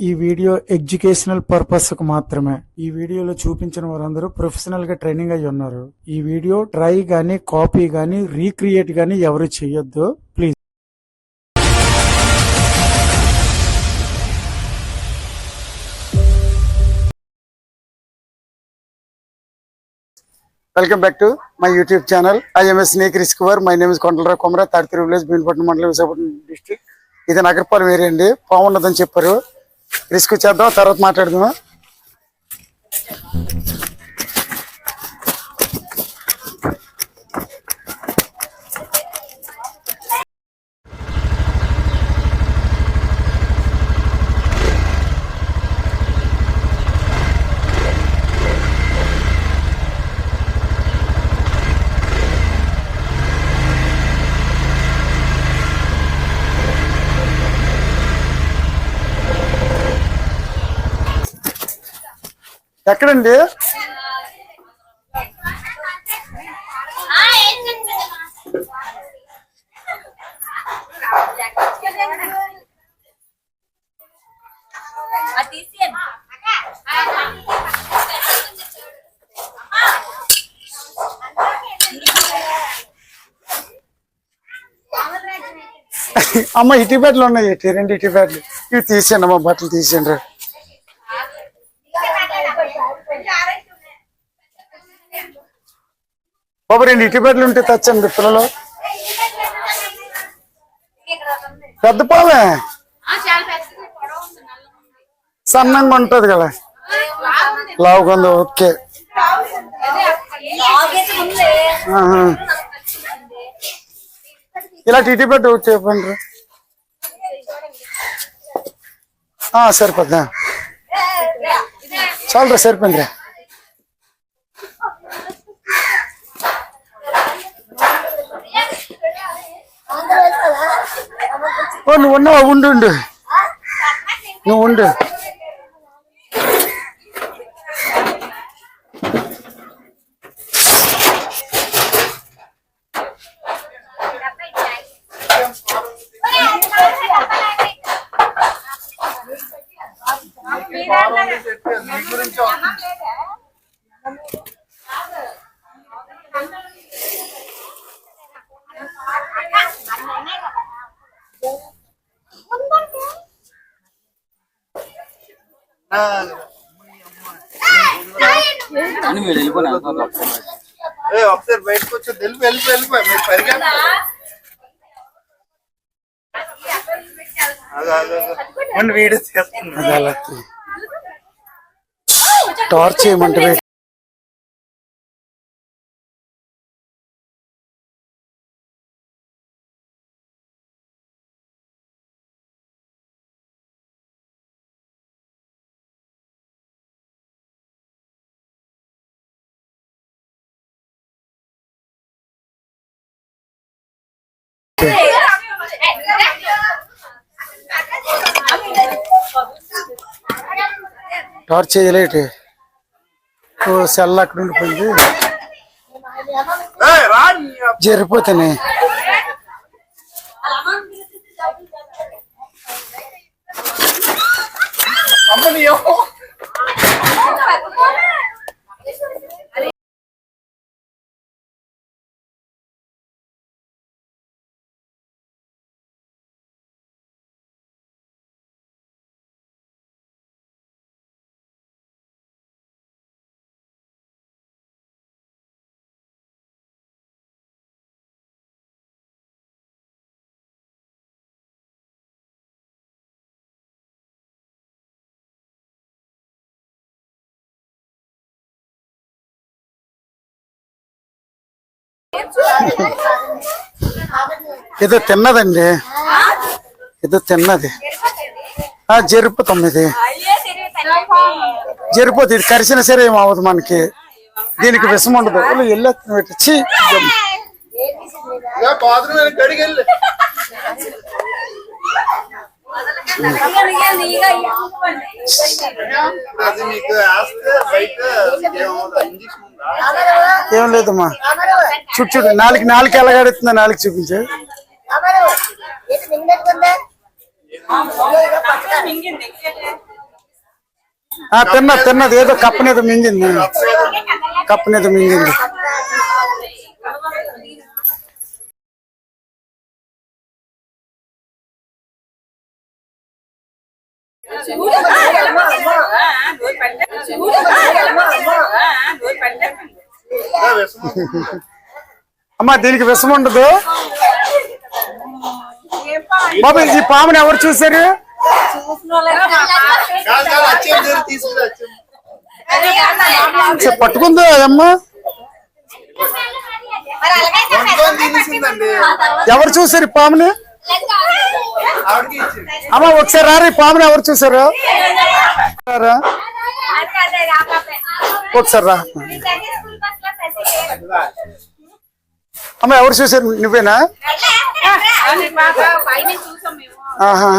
ఈ video educational పర్పస్కు మాత్రమే. ఈ వీడియోలో చూపించిన వారందరూ ప్రొఫెషనల్గా ట్రైనింగ్ అయి ఉన్నారు. ఈ వీడియో ట్రై గానీ కాపీ గానీ రీక్రియేట్ గానీ ఎవరు చేయొద్దు. Please. Welcome back to my YouTube channel IMS snake rescuer my name is Kondalarao Komara Taditiri village Bhimapatnam మండలం విశాఖపట్నం డిస్ట్రిక్ట్ ఇది నగరపాలెం ఏరియా అండి. బాగున్నదని చెప్పారు. రిస్క్ చేద్దాం తర్వాత మాట్లాడుకుందాం. ఎక్కడండి? అమ్మ ఇటీ బ్యాట్లు ఉన్నాయి. ఇటు రెండు ఇటీ బ్యాట్లు ఇవి తీసేయండి అమ్మ బట్టలు తీసేయండి బాబు రెండు ఇటీ బ్యాట్లు ఉంటే తెచ్చండి పిల్లలు. పెద్ద పావే? సన్నంగా ఉంటది కదా. లావుగా ఓకే. ఆహా. ఇలా టీటీ బెడ్ ఒకటి చెప్పండి ఆ, సరిపోద్దా? చాలరా సరిపోయిందిరా. ఓ నువ్వు ఉన్నావా ఉండు ఉండు నువ్వు మీరు వెళ్ళిపోయినా ఒకసారి బయటకు వచ్చి వెళ్ళి వెళ్ళి వెళ్ళిపోయి మీరు. ఉండు, వీడియో తీ. టార్చ్ చేయమంటే టార్చ్ చేయలేటి. సెల్ అక్కడ ఉండిపోయింది. ఏయ్, ఏదో తిన్నదండి. ఏదో తిన్నది. ఆ జరుపు తొమ్మిది. జరిపోతుంది ఇది కరిచిన సరే ఏం అవ్వదు మనకి. దీనికి విషం ఉండదు. వెళ్ళి పెట్టి ఛీ, ఏ, బాత్రూమ్ వెళ్ళి గడికి వెళ్ళి అది మీకు వేస్తే బయట ఏమవుతుంది ఇంజక్షన్ ఉందా ఏం లేదమ్మా. చుట్టూ చూడు నాలుగు నాలుగు ఎలాగడుతుందా నాలుగు చూపించు. అమరు ఇటు నిండుకుందా ఆ తిన్నా తిన్నది. ఏదో కప్పనేదో మింగింది. కప్పనేదో మింగింది. అమ్మా దీనికి విషం ఉండదు. బాబు ఈ పాముని ఎవరు చూసారు పట్టుకుందా అమ్మా? ఎవరు చూసారు పామును? అమ్మ ఒకసారి రారు ఈ పాముని ఎవరు చూసారు? ఒకసారి రా. అమ్మ ఎవరు చూసారు? నువ్వేనా? ఆహా.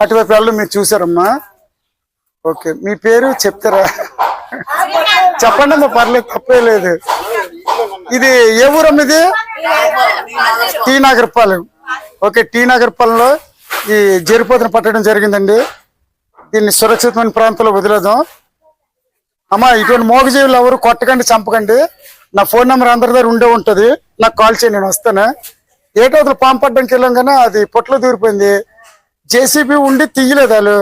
అటువైపు వాళ్ళు మీరు చూసారమ్మా. ఓకే మీ పేరు చెప్తారా? చెప్పండి అమ్మా పర్లేదు తప్పే లేదు. ఇది ఏ ఊరమ్మ ఇది? T Nagarapalem okay T Nagar పల్లెలో ఈ జరిపోతను పట్టడం జరిగిందండి. దీన్ని సురక్షితమైన ప్రాంతంలో వదిలేదాం అమ్మా ఇటువంటి మోగజీవులు ఎవరు కొట్టకండి చంపకండి. నా ఫోన్ నెంబర్ అందరి దగ్గర ఉండే ఉంటుంది. నాకు కాల్ చేయండి నేను వస్తాను. ఏటో అతను పడ్డానికి వెళ్ళాం కానీ అది పొట్లో దూరిపోయింది. జేసీబీ ఉండి తీయలేదు వాళ్ళు.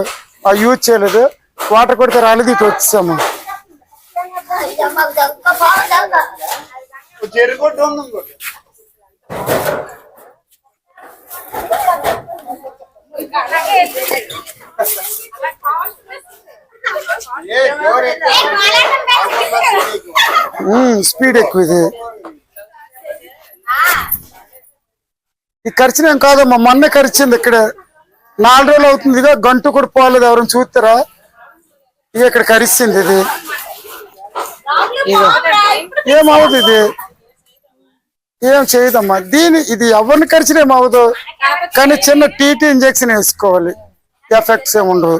ఆ యూజ్ చేయలేదు. వాటర్ కొడితే రాలేదు ఇటు వచ్చేసాము. చెరుకు స్పీడ్ ఎక్కువ ఇది. ఈ ఖర్చుని ఏం కాదమ్మా మొన్న ఖర్చింది ఇక్కడ. నాలుగు రోజులు అవుతుంది ఇదిగో గంటు కూడా పోలేదు ఎవరైనా చూస్తారా? ఇక ఇక్కడ కరిచింది ఇది. ఏమవుదు ఇది? ఏం చేయదమ్మా? దీని ఇది ఎవరిని ఖర్చునే అవ్వదు. కానీ చిన్న టీటీ ఇంజెక్షన్ వేసుకోవాలి. ఎఫెక్ట్స్ ఏమి ఉండవు.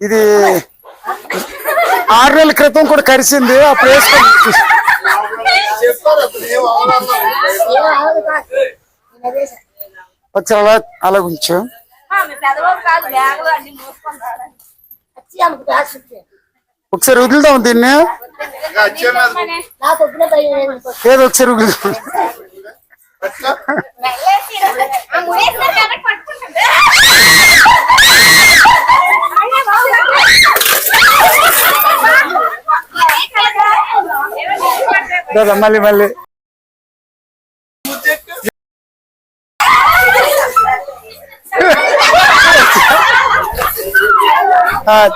ఇది ఆరు నెలల క్రితం కూడా కరిచింది అప్పుడు వేసుకొని చెప్పారు అలా అలా ఒకసారి వదులుదాం దీన్ని. ఏదో ఒకసారి వదులుదాం. దాదా మళ్ళీ మళ్ళీ.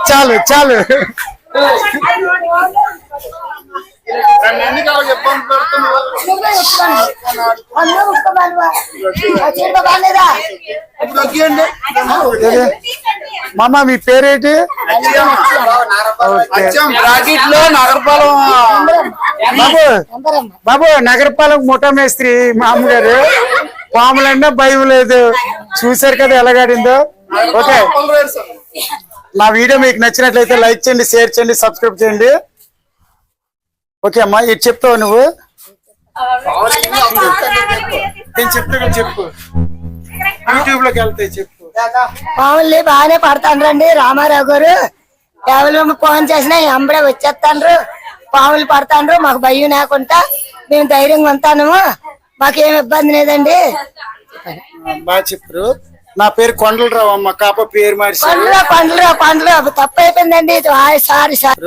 చాలు చాలు. మామ మీ పేరేంటి? బాబు బాబు నగరపాలెం ముఠా మేస్త్రి మా అమ్మగారు పాములన్నా భయం లేదు. చూసారు కదా ఎలాగాడిందో ఓకే. నా వీడియో మీకు నచ్చినట్లయితే లైక్ చేయండి షేర్ చేయండి సబ్స్క్రైబ్ చేయండి. ఓకే అమ్మా ఇది చెప్తావు నువ్వు? నేను చెప్తా చెప్పు. యూట్యూబ్లోకి వెళ్తాయి చెప్పు. పాముల్ని బాగానే పడతాండ్రండి రామారావు గారు. కేవలం ఫోన్ చేసినా ఎంబడే వచ్చేస్తాండ్రు. పాములు పడతాండ్రు మాకు భయం లేకుండా మేము ధైర్యంగా ఉంటాము. మాకేం ఇబ్బంది లేదండి. బాగా చెప్పారు నా పేరు కొండలరావు అమ్మ కాప పేరు మార్చారు పండ్లు పండ్లు పండ్లు తప్పు అయిపోయిందండి సారీ సార్.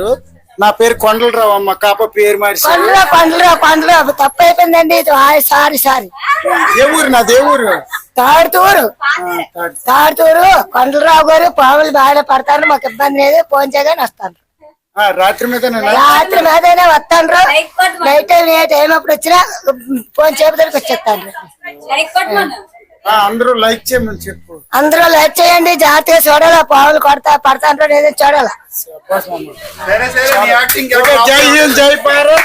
నా పేరు కొండలరావు అమ్మ కాప పేరు మార్చారు పండ్లు పండ్లు పండ్లు తప్పు అయిపోయిందండి సారీ సారీ. ఏ ఊరు నాది ఏ ఊరు? తాడుతూరు. తాడుతూరు కొండలరావు గారు పాములు బాగా పడతారు. మాకు ఇబ్బంది లేదు. ఫోన్ చేయగానే వస్తాను. ఆ, రాత్రి మీద రాత్రి మీదనే వస్తాండ్రు నైట్ టైం ఏ టైం అప్పుడు వచ్చినా ఫోన్ చేపదరికి వచ్చేస్తాండ్రు అందరూ లైక్ చేయమని చెప్పు. అందరూ లైక్ చేయండి జాతీయ చూడాలా పావులు కొడతా పడతాండ్రో లేదో చూడాలా? సరే సరే నీ యాక్టింగ్ ఓకే జై హింద్ జై భారత్.